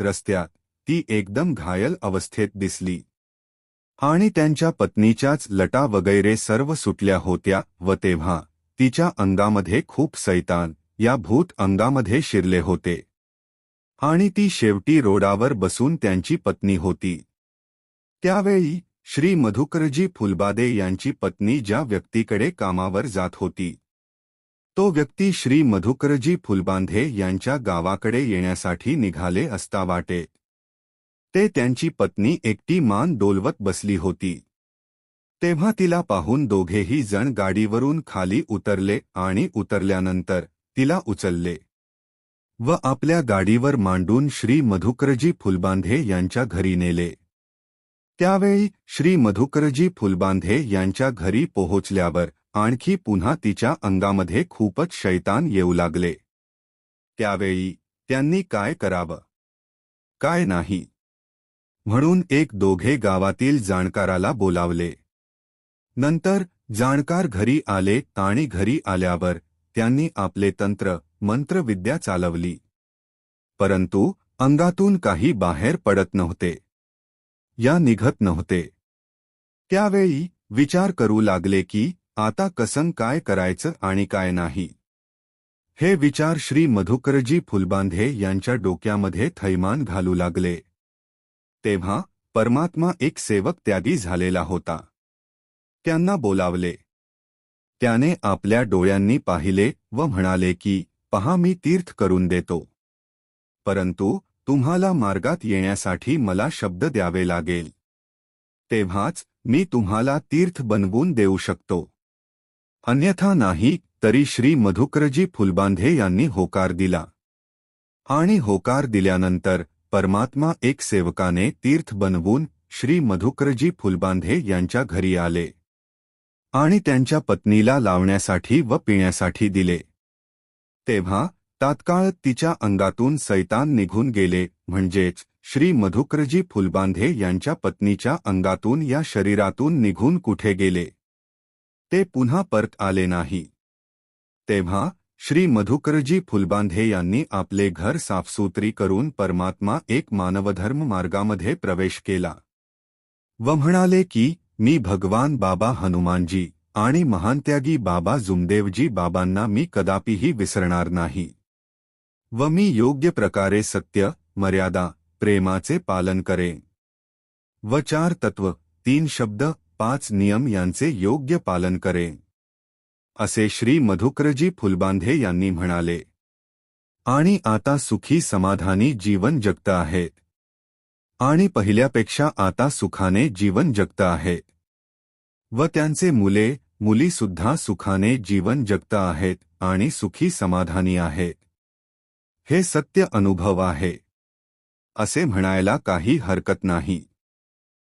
रस्त्यात ती एकदम घायल अवस्थेत दिसली. आणि त्यांच्या पत्नीच्याच लटा वगैरे सर्व सुटल्या होत्या व तेव्हा तिच्या अंगामध्ये खूप सैतान या भूत अंगामध्ये शिरले होते. आणि ती शेवटी रोडावर बसून त्यांची पत्नी होती. त्यावेळी श्री मधुकरजी फुलबादे यांची पत्नी ज्या व्यक्तीकडे कामावर जात होती तो व्यक्ती श्री मधुकरजी फुलबांधे यांच्या गावाकडे येण्यासाठी निघाले असता वाटे. ते त्यांची पत्नी एकटी मान डोलवत बसली होती. तेव्हा तिला पाहून दोघेही जण गाडीवरून खाली उतरले आणि उतरल्यानंतर तिला उचलले. व आपल्या गाडीवर मांडून श्री मधुकरजी फुलबांधे यांच्या घरी नेले. त्यावेळी श्री मधुकरजी फुलबांधे यांच्या घरी पोहोचल्यावर आणखी पुन्हा तिच्या अंगामध्ये खूपच शैतान येऊ लागले. त्यावेळी त्यांनी काय करावं? काय नाही. म्हणून एक दोघे गावातील जाणकाराला बोलावले. नंतर जाणकार घरी आले आणि घरी आल्यावर त्यांनी आपले तंत्र मंत्रविद्या चालवली. परंतु अंगातून काही बाहेर पडत नव्हते. या निघत नव्हते. त्यावेळी विचार करू लागले की आता कसं काय करायचं आणि काय नाही? हे विचार श्री मधुकरजी फुलबांधे यांच्या डोक्यामध्ये थैमान घालू लागले. तेव्हा परमात्मा एक सेवक त्यागी झालेला होता. त्यांना बोलावले. त्याने आपल्या डोळ्यांनी पाहिले व म्हणाले की पहा मी तीर्थ करून देतो. परंतु तुम्हाला मार्गात येण्यासाठी मला शब्द द्यावे लागेल. तेव्हाच मी तुम्हाला तीर्थ बनवून देऊ शकतो. अन्यथा नाही तरी श्री मधुकरजी फुलबांधे यांनी होकार दिला. आणि होकार दिल्यानंतर परमात्मा एक सेवकाने तीर्थ बनवून श्री मधुकरजी फुलबांधे यांच्या घरी आले. आणि त्यांच्या पत्नीला लावण्यासाठी व पिण्यासाठी दिले. तेव्हा तात्काळ तिच्या अंगातून सैतान निघून गेले म्हणजेच श्री मधुकरजी फुलबांधे यांच्या पत्नीच्या अंगातून या शरीरातून निघून कुठे गेले? ते पुन्हा परत आले नाही. तेव्हा श्री मधुकरजी फुलबांधे यांनी आपले घर साफसूत्री करून परमात्मा एक मानवधर्म मार्गामध्ये प्रवेश केला. व म्हणाले की, मी भगवान बाबा हनुमानजी आणि महानत्यागी बाबा जुमदेवजी बाबांना मी कदापिही विसरणार नाही. व मी योग्य प्रकारे सत्य, मर्यादा, प्रेमाचे पालन करेन. व चार तत्व, तीन शब्द पाच नियम यांचे योग्य पालन करेन असे श्री मधुकरजी फुलबांधे यांनी म्हणाले. आणि आता सुखी समाधानी जीवन जगत आहेत आणि पहिल्यापेक्षा आता सुखाने जीवन जगत आहेत व त्यांचे मुले मुलीसुद्धा सुखाने जीवन जगत आहेत आणि सुखी समाधानी आहेत हे सत्य अनुभव आहे. असे म्हणायला काही हरकत नाही.